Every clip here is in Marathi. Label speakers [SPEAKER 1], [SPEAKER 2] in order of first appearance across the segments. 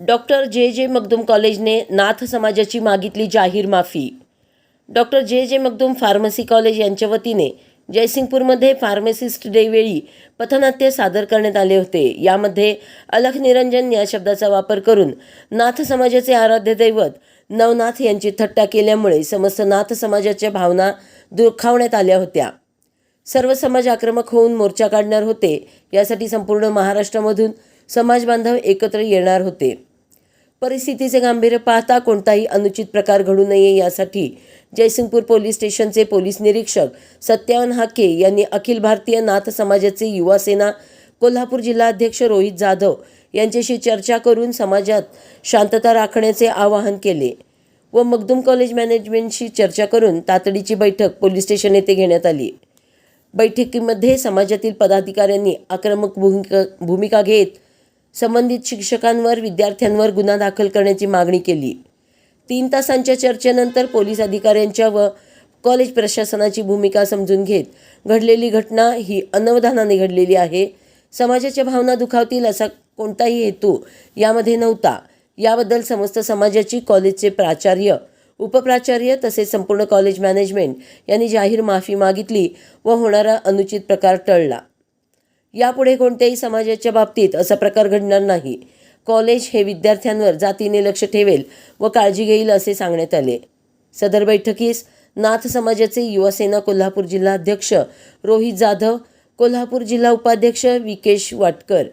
[SPEAKER 1] डॉक्टर जे जे मगदूम कॉलेजने नाथ समाजाची मागितली जाहीर माफी. डॉक्टर जे जे मगदूम फार्मसी कॉलेज यांच्या वतीने जयसिंगपूरमध्ये फार्मसिस्ट डेवेळी पथनाट्य सादर करण्यात आले होते. यामध्ये अलख निरंजन या शब्दाचा वापर करून नाथ समाजाचे आराध्य दैवत नवनाथ यांची थट्टा केल्यामुळे समस्त नाथ समाजाच्या भावना दुखावण्यात आल्या होत्या. सर्व समाज आक्रमक होऊन मोर्चा काढणार होते. यासाठी संपूर्ण महाराष्ट्रामधून समाज बांधव एकत्र येणार होते. परिस्थितीचे गांभीर्य पाहता कोणताही अनुचित प्रकार घडू नये यासाठी जयसिंगपूर पोलीस स्टेशनचे पोलीस निरीक्षक सत्यावन हाके यांनी अखिल भारतीय नाथ समाजाचे युवा सेना कोल्हापूर जिल्हाध्यक्ष रोहित जाधव यांच्याशी चर्चा करून समाजात शांतता राखण्याचे आवाहन केले व मगदूम कॉलेज मॅनेजमेंटशी चर्चा करून तातडीची बैठक पोलीस स्टेशन येथे घेण्यात आली. बैठकीमध्ये समाजातील पदाधिकाऱ्यांनी आक्रमक भूमिका भूमिका घेत संबंधित शिक्षकांवर विद्यार्थ्यांवर गुन्हा दाखल करण्याची मागणी केली. तीन तासांच्या चर्चेनंतर पोलीस अधिकाऱ्यांच्या व कॉलेज प्रशासनाची भूमिका समजून घेत घडलेली घटना ही अनवधानाने घडलेली आहे. समाजाच्या भावना दुखावतील असा कोणताही हेतू यामध्ये नव्हता. याबद्दल समस्त समाजाची कॉलेजचे प्राचार्य उपप्राचार्य तसेच संपूर्ण कॉलेज मॅनेजमेंट यांनी जाहीर माफी मागितली व होणारा अनुचित प्रकार टळला. यापुढे कोणत्याही समाजाच्या बाबतीत असा प्रकार घडणार नाही. कॉलेज हे विद्यार्थ्यांवर जातीने लक्ष ठेवेल व काळजी घेईल असे सांगण्यात आले. सदर बैठकीस नाथ समाजाचे युवासेना कोल्हापूर जिल्हाध्यक्ष रोहित जाधव कोल्हापूर जिल्हा उपाध्यक्ष विकेश वाटकर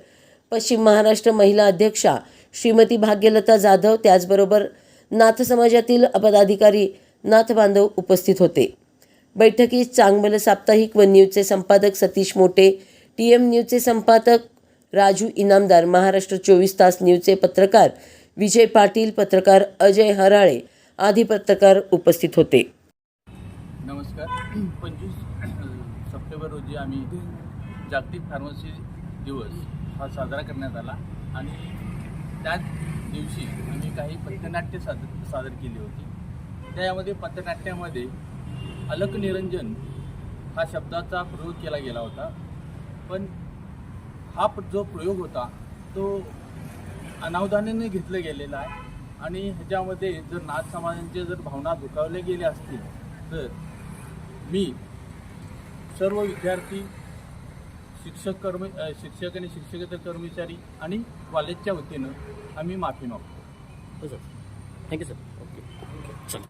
[SPEAKER 1] पश्चिम महाराष्ट्र महिला अध्यक्षा श्रीमती भाग्यलता जाधव त्याचबरोबर नाथ समाजातील पदाधिकारी नाथ बांधव उपस्थित होते. बैठकीत चांगमल साप्ताहिक व न्यूजचे संपादक सतीश मोटे टी एम न्यूजचे संपादक राजू इनामदार महाराष्ट्र चोवीस तास न्यूजचे पत्रकार विजय पाटील पत्रकार अजय हराळे आदी पत्रकार उपस्थित होते.
[SPEAKER 2] नमस्कार. पंचवीस सप्टेंबर रोजी आम्ही जागतिक फार्मसी दिवस हा साजरा करण्यात आला आणि त्याच दिवशी आम्ही काही पथनाट्य सादर सादर केली होती. त्यामध्ये पथनाट्यामध्ये अलक निरंजन हा शब्दाचा प्रयोग केला गेला होता. पण हा जो प्रयोग होता तो अनावधानाने घेतला गेलेला आहे. आणि ह्याच्यामध्ये जर नाथ समाजांचे जर भावना दुखावल्या गेल्या असतील तर मी सर्व विद्यार्थी शिक्षक कर्म शिक्षक आणि शिक्षकेतर कर्मचारी आणि कॉलेजच्या वतीनं आम्ही माफी मागतो. सर.
[SPEAKER 3] Thank you sir